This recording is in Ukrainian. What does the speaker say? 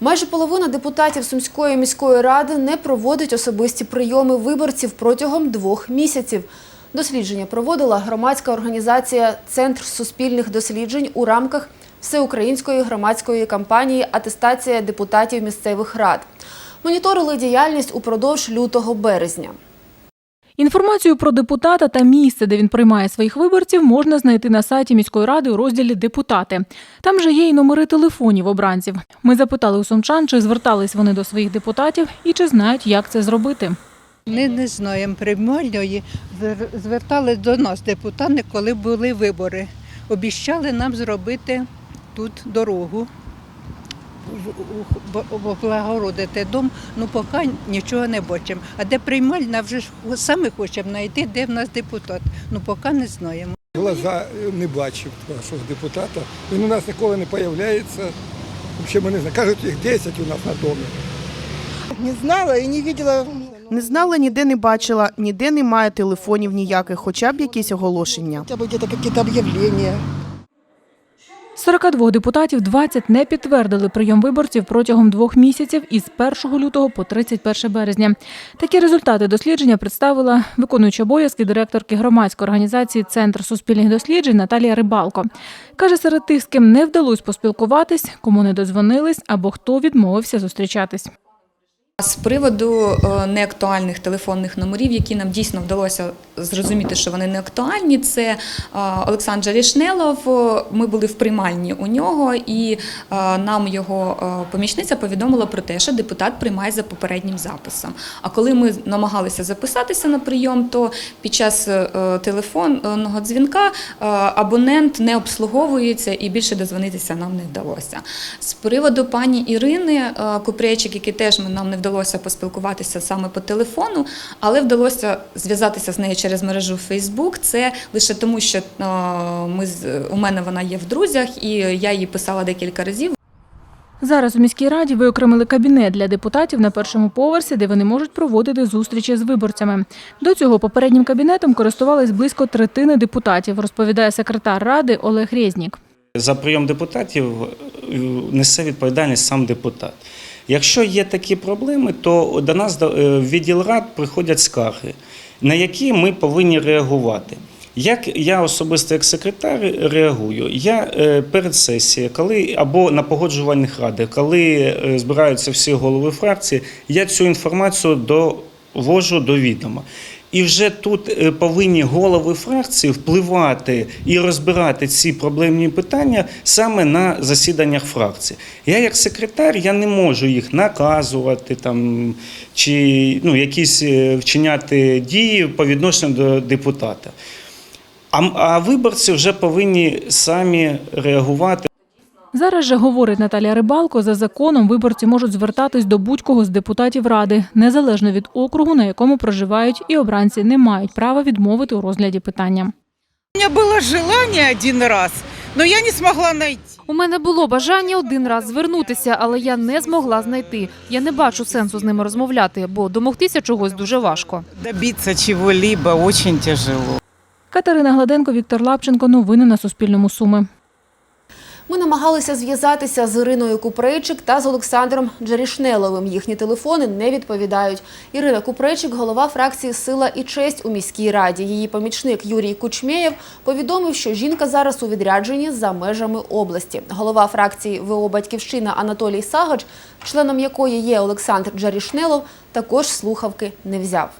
Майже половина депутатів Сумської міської ради не проводить особисті прийоми виборців протягом двох місяців. Дослідження проводила громадська організація Центр суспільних досліджень у рамках всеукраїнської громадської кампанії Атестація депутатів місцевих рад. Моніторили діяльність упродовж лютого березня. Інформацію про депутата та місце, де він приймає своїх виборців, можна знайти на сайті міської ради у розділі Депутати. Там же є й номери телефонів обранців. Ми запитали у сумчан, чи звертались вони до своїх депутатів і чи знають, як це зробити. Ми не знаємо. Звер- Звертались до нас депутати, коли були вибори. Обіщали нам зробити тут дорогу, облагородити дом. Ну поки нічого не бачимо. А де приймальна, вже ж самі хочемо знайти, де в нас депутат. Ну поки не знаємо. Глаза не бачив нашого депутата. Він у нас ніколи не з'являється. Взагалі ми не знаємо. Кажуть, їх 10 у нас на домі. Не знала і не бачила. Не знала, ніде не бачила, ніде немає телефонів ніяких, хоча б якісь оголошення. где-то какие-то объявления. З 42 депутатів 20 не підтвердили прийом виборців протягом двох місяців із 1 лютого по 31 березня. Такі результати дослідження представила виконуюча обов'язки директорки громадської організації Центр суспільних досліджень Наталія Рибалко. Каже, серед тих, з ким не вдалося поспілкуватись, кому не дозвонились або хто відмовився зустрічатись. З приводу е, неактуальних телефонних номерів, які нам дійсно вдалося зрозуміти, що вони не актуальні, це е, Олександр Рішнелов. Ми були в приймальні у нього, і е, нам його помічниця повідомила про те, що депутат приймає за попереднім записом. А коли ми намагалися записатися на прийом, то під час телефонного дзвінка абонент не обслуговується і більше дозвонитися нам не вдалося. З приводу пані Ірини Купрейчик, який теж нам не вдалося поспілкуватися саме по телефону, але вдалося зв'язатися з нею через мережу Facebook. Це лише тому, що ми з- у мене вона є в друзях, і я їй писала декілька разів. Зараз у міській раді виокремили кабінет для депутатів на першому поверсі, де вони можуть проводити зустрічі з виборцями. До цього попереднім кабінетом користувались близько третини депутатів, розповідає секретар ради Олег Резнік. За прийом депутатів несе відповідальність сам депутат. Якщо є такі проблеми, то до нас е, в відділ рад приходять скарги, на які ми повинні реагувати. Як я особисто як секретар реагую? Я е, перед сесією, коли або на погоджувальних радах, коли е, збираються всі голови фракції, я цю інформацію довожу до відома. І вже тут е, повинні голови фракції впливати і розбирати ці проблемні питання саме на засіданнях фракції. Я як секретар я не можу їх наказувати там чи ну, якісь е, вчиняти дії по відношенню до депутата. А, а виборці вже повинні самі реагувати. Зараз же говорить Наталія Рибалко, за законом виборці можуть звертатись до будь-кого з депутатів ради, незалежно від округу, на якому проживають, і обранці не мають права відмовити у розгляді питання. У меня было желание один раз, но я не смогла найти. У мене було бажання один раз звернутися, але я не змогла знайти. Я не бачу сенсу з ними розмовляти, бо домогтися чогось дуже важко. Добиться чего-либо очень тяжело. Катерина Гладенко, Віктор Лапченко. Новини на Суспільному. Суми. Ми намагалися зв'язатися з Іриною Купрейчик та з Олександром Джарішнеловим. Їхні телефони не відповідають. Ірина Купрейчик – голова фракції «Сила і честь» у міській раді. Її помічник Юрій Кучмєєв повідомив, що жінка зараз у відрядженні за межами області. Голова фракції ВО «Батьківщина» Анатолій Сагач, членом якої є Олександр Джарішнелов, також слухавки не взяв.